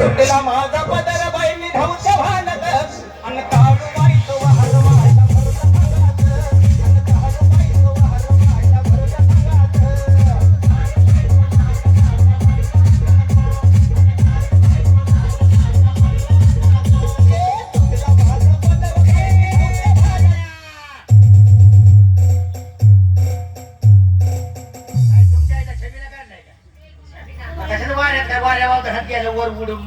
सुटला माझा पदर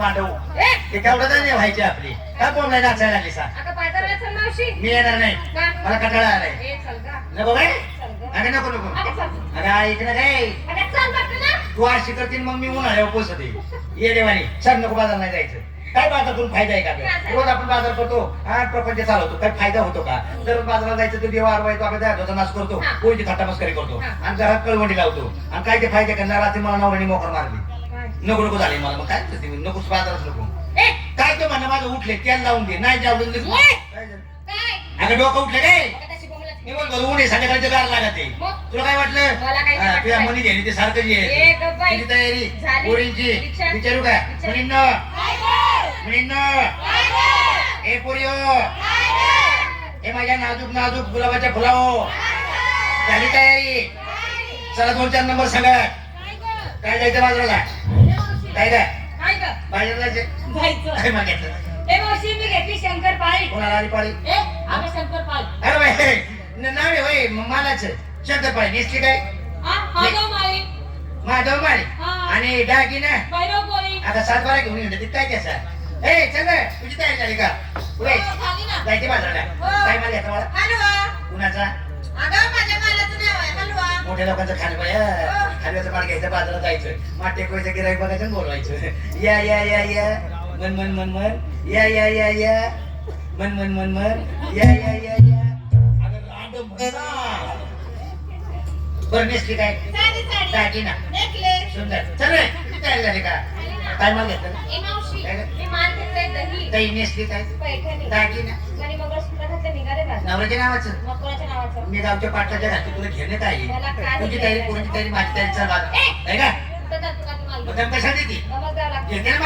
मांडव ते केवढं नाही व्हायची आपली? का बोंबलाय नाचायला लागली सा? मी येणार नाही? मला कंटाळा आलाय. नको काय? अगं नको नको. अगं ना. काय तू अशी करतील मग मी उन्हाळ्यावर पोचते ये देवानी सर नको बाजार नाही जायचं. काय बाजारातून फायदा आहे का? रोज आपण बाजार करतो. हा प्रपंच चालवतो. काय फायदा होतो का? दररोज बाजारात जायचं तर देवा आरवायचो आपण द्यायचा नाश करतो. हा. कोणती थट्टा मस्करी करतो. हा. आणि घरात कळवंडी लावतो. आणि काय ते फायदे करणार? रात्री मला नवऱ्याने मोकर मारली. काय? नको नको झाले मला मग काय करते मी नकोच बाजारात नको ए काय ते म्हणणं माझं उठले तेल लावून दे नाही जाऊन दे ये. काय झालं? काय अगं डोकं उठले काय संध्याकाळचे गार लागत आहे मग? तुला काय मला काही हा, तुझ्या वाटलं. मनी ते सारखं जे आहे ए, गप्प बाई. तुझी तयारी झाली. पोरींची विचार. विचारू का विचार. मुलींना काय? मुलींना? ए पोरियो? हे माझ्या नाजूक नाजूक गुलाबाच्या फुलाओ झाली तयारी चला दोन चार नंबर सांगा काय जायचं ए, मावशी. काय काय काय गं? बाजाराला जायचं जायचं. काय मागितलं? ए मावशी मी घेतली कोणाला आली पाळी? ए अरे बाई न- नाव आहे होय मालाच. शंकरपाळी नेसली काय? हा हा. गं माळी. माधव माळी? हा. आणि डागी ना? भैरव पोळी आता सात बारा घेऊन येणार तिथे काय त्याचा? ए चल तुझी तयारी झाली का? पुढे हो, झाली ना. जायचे बाजारला. हो. काय माल घ्यायचा मला? हलवा. कुणाचा? अगं माझ्या मालाचं नाव आहे हलवा. मोठ्या लोकांचं खाणं बाया हलव्याचं माल घ्यायचं बाजारात जायचं. माठ टेकवायचं गिराईक बघायचं बोलवायचं. या या या या. मन मन मन मन. या या या या. मन मन मन मन. या या या या. बरं नेसली काय दागी ना. सुंदर. चल तयारी झाली का? काय माल घेतलं? काय दही. नेसली काय ना नवऱ्याच्या नावाचं? नावाचं मी गावच्या पाटलाच्या घातली तुला घेणे काय तुझी तयारी कोणती तयारी माझी तयारी चल! आहे का? कुठं मग. कशा देते घेते ना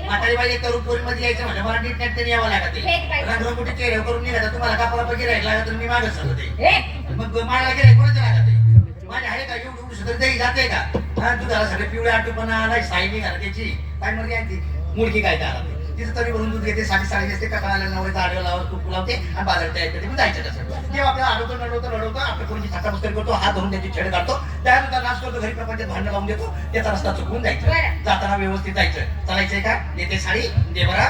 म्हातारी बाई तरुण पोरी मध्ये यायचं म्हणजे मला नीट यावं लागत. चेहरे करून निघाला तुम्हाला राहिला लागत मी मग मला कोणाचं लागत माझ्या आहे का एवढं एवढं सुद्धा तरी जाते का? हा सगळे पिवळे आटूपणा आलाय साई निघाला त्याची. काय मुडकी काय त्याला तिथं तरी भरून दूध घेते साडी साडी असते कपाळाला नवऱ्याचा आडव्या लावर तूप लावते आणि बाजारात तयार करते. मग जायचं कसं जेव्हा आपल्याला आडवतो नडवतो लढवतो आपल्या थक्का मस्करी करतो हात धरून त्याची छेड काढतो. त्यानंतर नाश करतो घरी प्रपंचात भांडण लावून देतो त्याचा रस्ता चुकवून जायचं. जाताना व्यवस्थित जायचं. चालायचंय का? देते साडी दे बरा.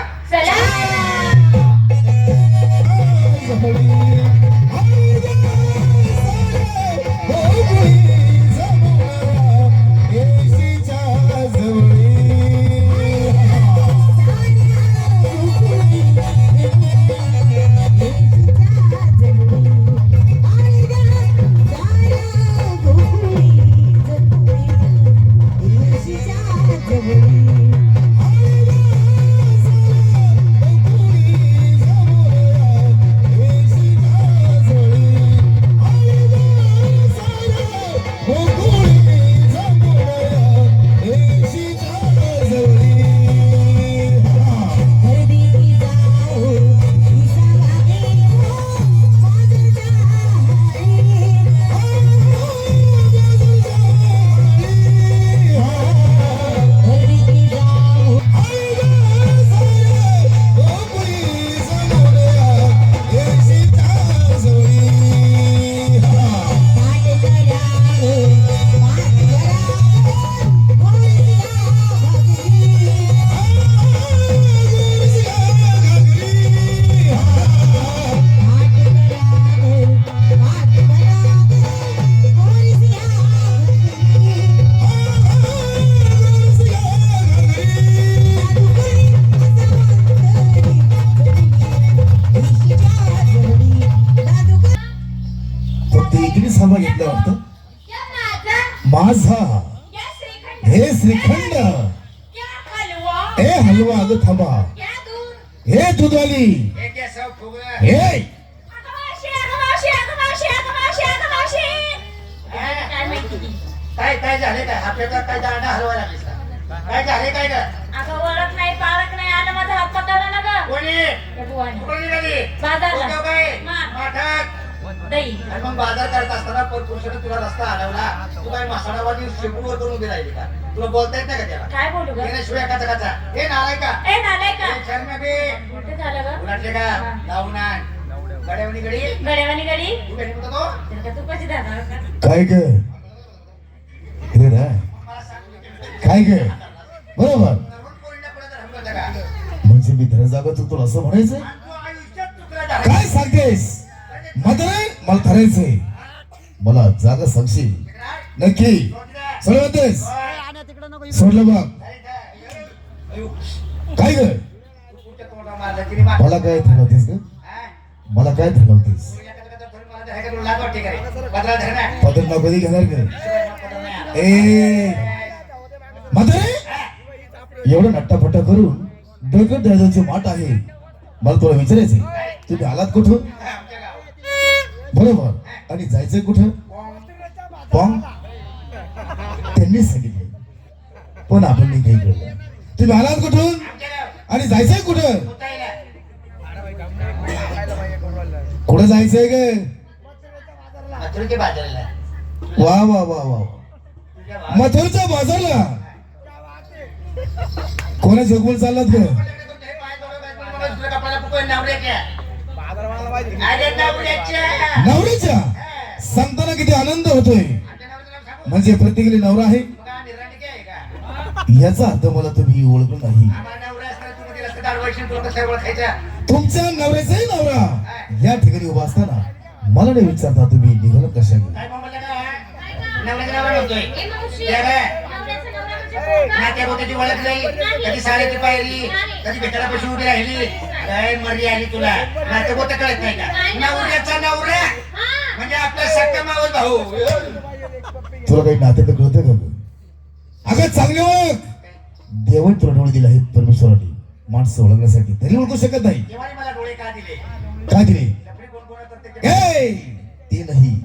मावशी अगं मावशी अगं मावशी काय माहिती काय काय झाले काय आपल्याला काय दांडा हलवा लागलीस का? काय झाले काय का अगं ओळख नाही पाळत कोणी? त्या बुवाने. कुठून निघाली? बाजारला. काय. आणि मग बाजार करत असताना परपुरुषाने तुला रस्ता अडवला तू काय मसालावादी शेपूवर करून उभी राहिली का? तुला बोलता येत नाही का त्याला? काय बोलू ग? शिवाय काचा काचा हे नालाय का ए नालाय का हे शर्मा बे. कुठे झालं ग? उलटले का? हा. लावून आण. गड्यावणी गडी? गड्यावानी गडी? तू घरी म्हणतो तो? तर का तू कशी जाणार का काय ग? सांग काय ग? बरोबर. नरून पोरीला पुढे तर हलवलं होतं का? म्हणजे मी धर जागा चुकतो असं म्हणायचं आणि तू आयुष्यात चुकला झाला. काय सांगतेस? मला ठरायचंय मला जागा सांगशील? नक्की. सर्वतेस सोडलं बघ. काय ग? मला काय ठरवतेस ग? मला काय ठरवतेस पदर कधी घेणार ग. ए. म्हातारे एवढं नट्टापट्टा करून दगड दादाची माट आहे. मला तुला विचारायचंय. तुम्ही आलात कुठून? बरोबर. आणि जायचंय कुठं? पॉंग? त्यांनीच सांगितलं पण आपण नाही काही कळलं. तुम्ही आलात कुठून. आणि जायचंय कुठं. कुठं जायचंय ग. वा वा वा वा. मथुरच्या बाजारला? कोणाच्या हुकून चाललात ग? नवरीच्या सांगताना किती आनंद होतोय? म्हणजे प्रत्येकाला नवरा आहे? याचा अर्थ मला तुम्ही ओळखलं नाही? तुमच्या नवऱ्याचाही नवरा या ठिकाणी उभा असताना मला नाही विचारता तुम्ही निघालं कशा? नात्या ओळख नाही कधी साड्याची पायरी कधी भेटायला पैसे उभी राहिली काय मर्जी आली तुला. नात्या गोत्या कळत नाही का? नवऱ्याचा नवरा म्हणजे आपला सक्का मावस भाऊ. तुला काही नात्यात कळतं का? ग? अगं चांगले ओळख. देवण तुला डोळे दिले आहेत परमेश्वराने. माणसं ओळखण्यासाठी. तरी ओळखू शकत नाही. देवाने मला डोळे का दिले? काय दिले? लफडी कोण कोण करते ते- ए ते नाही.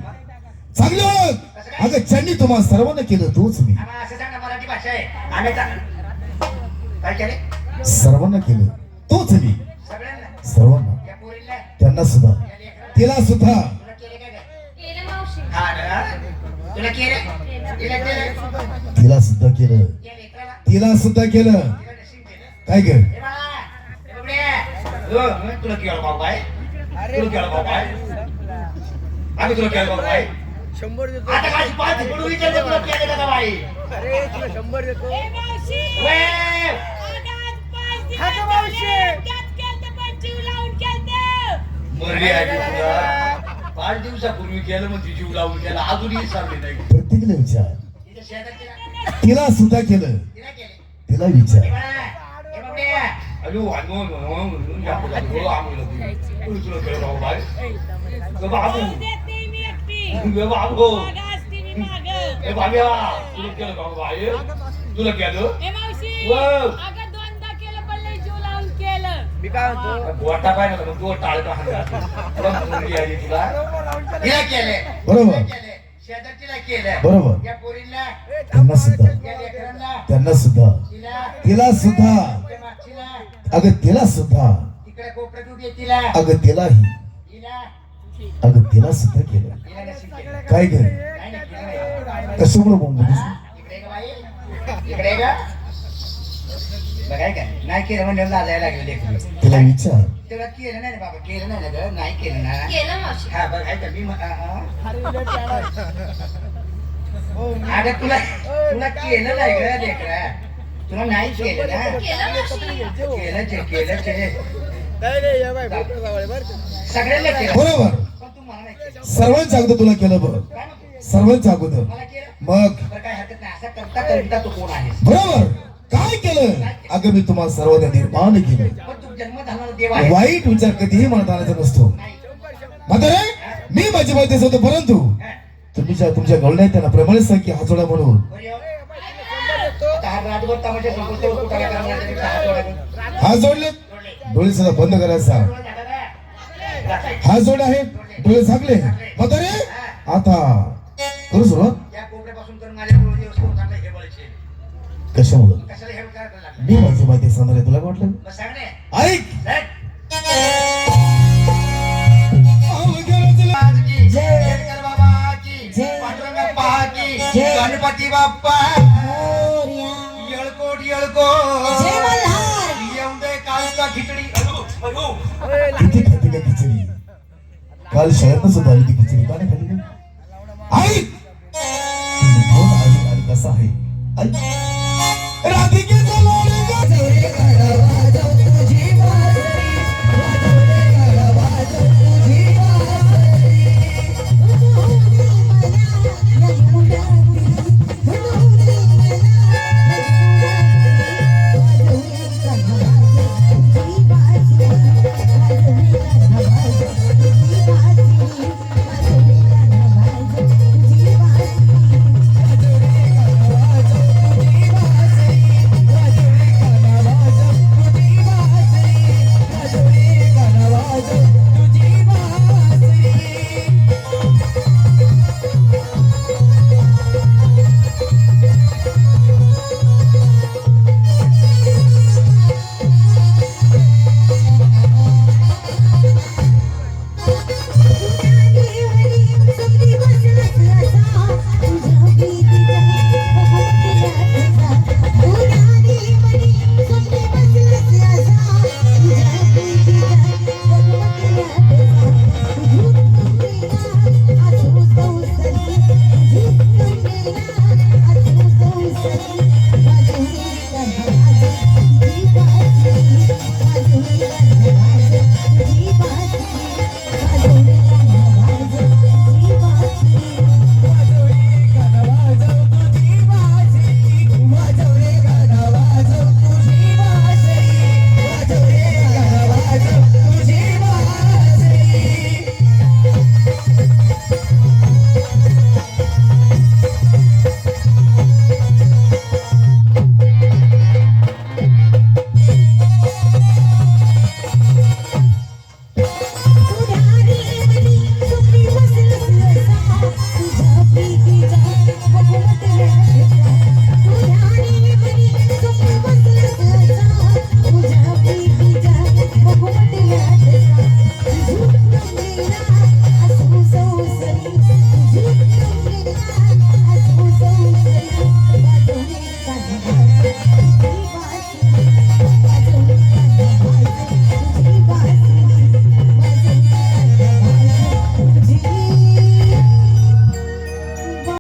चांगले ओळख. अगं ज्यांनी तुम्हाला सर्वांना केलं तोच मी. आम्हाला असं सांग ना मराठी भाषा आहे. आम्ही चा- काय केले? सर्वांना केलं तोच मी. सर्वांना त्यांना सुद्धा. तिला सुद्धा. तुला केले काय काय? केलं मावशी ना? तुला केले? तिला केलं? तिला सुद्धा केलं. तिला सुद्धा केलं. काय ग तुला केलं बाबा काय तुला केलं बाबा काय आम्ही तुला केलं बाबा काय शंभर देतो. आता काय पाच पडून विचारलं तुला केलं का बाई अरे तुला शंभर देतो. मावशी? मरली आली तुला पाच दिवसापूर्वी केलं मग ती जीव लावून केलं अजूनही सांगली नाही प्रत्येकाला विचार तिच्या शेतात तिला तिला सुद्धा केलं तिला केले तिला विचार बबड्या. या मुला, हो, आम्हाला ती. तुला तुला केलं बाबा बाई. ग बाबू. ग. ए बाब्या, तुला केलं बाबा बाई. तुला केलं ए मावशी वाव. अगं दोनदा केलं पण लय जीव लावून केलं मी काय म्हणतो? गोटा पाहिजे ना तो टाळका तुला मुलगी आली तुला? तिला केले. बरोबर. केले. शेजारचीला केलं. बरोबर. या पोरीला त्यांना सुद्धा. या लेकरांना. त्यांना सुद्धा. तिला. तिला सुद्धा. मागचीला. अगं तिला सुद्धा. तिकडे कोपऱ्यात उभी आहे तिला. अगं तिलाही. तिला अगं तिला सुद्धा केलं. तिला नशीब केलं? काय नाही नाही केलं नाही. कशामुळे बोंबलीस इकडे का बाई. इकडे का बघाय का? नाही केलं म्हणजे लाजायला लागलं लेकरू तिला विचार. तेव्हा केलं नाही रे बाबा केलं नाही ना गं. नाही केलं ना. केलं मावशी. हा बघ आहे का? मी म- आ- आ. हो, तुला तुला केलं नाही ग लेकरा. तुला नाही केलं ना? केलं मावशी. केलं ते बरं? सगळ्यांना केलं. बरोबर. पण तू मला नाही केलं. सर्वांच्या अगोदर तुला केलं काय अगोदर मला केलं? मग? बरं काय हरकत नाही. असं करता करता तू कोण आहेस? बरोबर. काय केलं? अगं मी तुम्हाला सर्वांना निर्माण केलं. वाईट विचार कधीही मनात आणायचा नसतो. म्हातारे मी माझी माहिती होतो परंतु हा. तुमच्या तुमच्या गवळण्यात त्यांना प्रमाणे सांग की हातोडा म्हणून. हा जोडले. डोळे सुद्धा बंद करायचा. हात जोड आहे डोळे झाकले. म्हातारे आता करू सुरुवात. हे. कशामुळं? मी माझी माहिती सांगणार आहे तुला वाटलं ऐक! गणपती बाप्पा. येळकोट येळकोट. कालचा खिचडी. किती खाते का खिचडी? काल शाळेत सुद्धा आली ती खिचडी. का? नाही खाली कसं आहे?